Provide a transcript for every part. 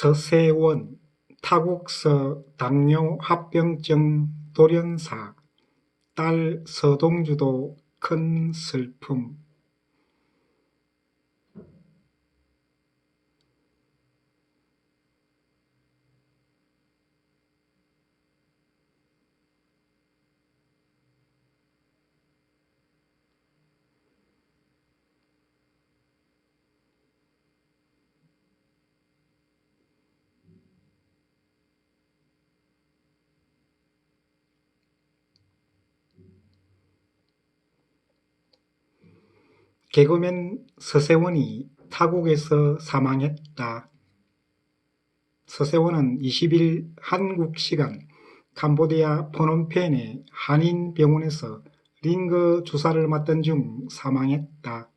서세원 타국서 당뇨 합병증 돌연사 딸 서동주도 큰 슬픔 개그맨 서세원이 타국에서 사망했다. 서세원은 20일 한국 시간 캄보디아 포놈펜의 한인병원에서 링거 주사를 맞던 중 사망했다.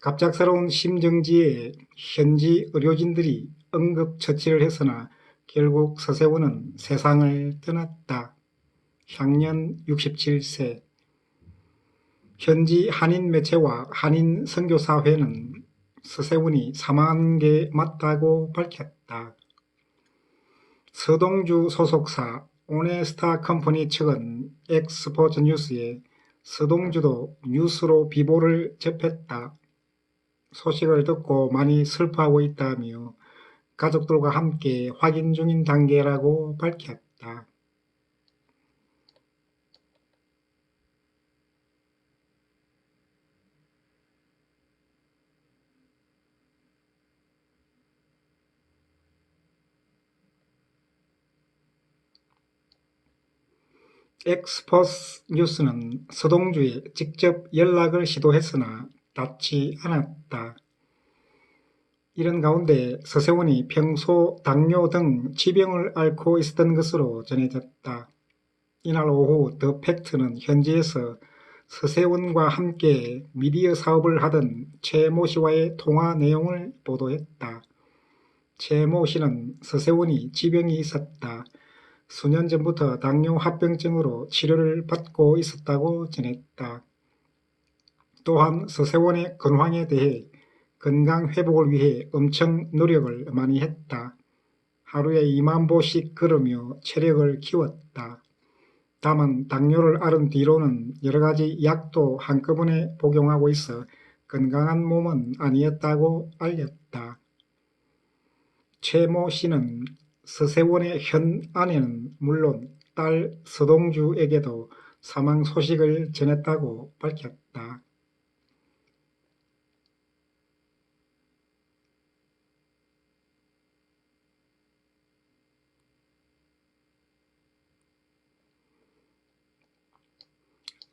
갑작스러운 심정지에 현지 의료진들이 응급처치를 했으나 결국 서세원은 세상을 떠났다. 향년 67세 현지 한인 매체와 한인 선교사회는 서세훈이 사망한 게 맞다고 밝혔다. 서동주 소속사 오네스타 컴퍼니 측은 엑스포츠 뉴스에 서동주도 뉴스로 비보를 접했다. 소식을 듣고 많이 슬퍼하고 있다며 가족들과 함께 확인 중인 단계라고 밝혔다. 엑스포스 뉴스는 서동주에 직접 연락을 시도했으나 닿지 않았다. 이런 가운데 서세원이 평소 당뇨 등 지병을 앓고 있었던 것으로 전해졌다. 이날 오후 더 팩트는 현지에서 서세원과 함께 미디어 사업을 하던 최모 씨와의 통화 내용을 보도했다. 최모 씨는 서세원이 지병이 있었다. 수년 전부터 당뇨 합병증으로 치료를 받고 있었다고 전했다. 또한 서세원의 건황에 대해 건강 회복을 위해 엄청 노력을 많이 했다. 하루에 2만 보씩 걸으며 체력을 키웠다. 다만 당뇨를 앓은 뒤로는 여러 가지 약도 한꺼번에 복용하고 있어 건강한 몸은 아니었다고 알렸다. 최모 씨는 서세원의 현 아내는 물론 딸 서동주에게도 사망 소식을 전했다고 밝혔다.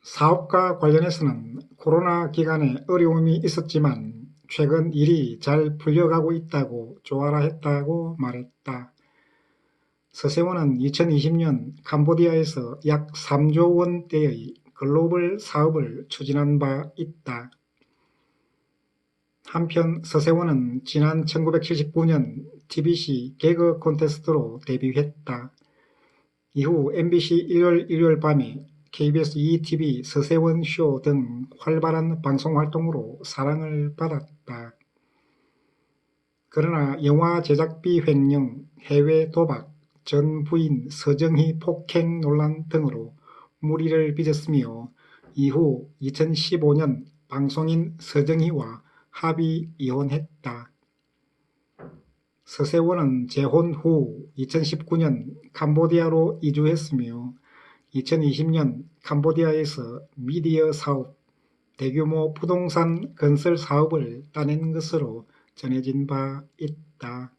사업과 관련해서는 코로나 기간에 어려움이 있었지만 최근 일이 잘 풀려가고 있다고 조아라 했다고 말했다. 서세원은 2020년 캄보디아에서 약 3조 원대의 글로벌 사업을 추진한 바 있다. 한편 서세원은 지난 1979년 TBC 개그 콘테스트로 데뷔했다. 이후 MBC 일요일 일요일 밤에 KBS ETV 서세원 쇼 등 활발한 방송 활동으로 사랑을 받았다. 그러나 영화 제작비 횡령, 해외 도박, 전 부인 서정희 폭행 논란 등으로 무리를 빚었으며 이후 2015년 방송인 서정희와 합의 이혼했다. 서세원은 재혼 후 2019년 캄보디아로 이주했으며 2020년 캄보디아에서 미디어 사업, 대규모 부동산 건설 사업을 따낸 것으로 전해진 바 있다.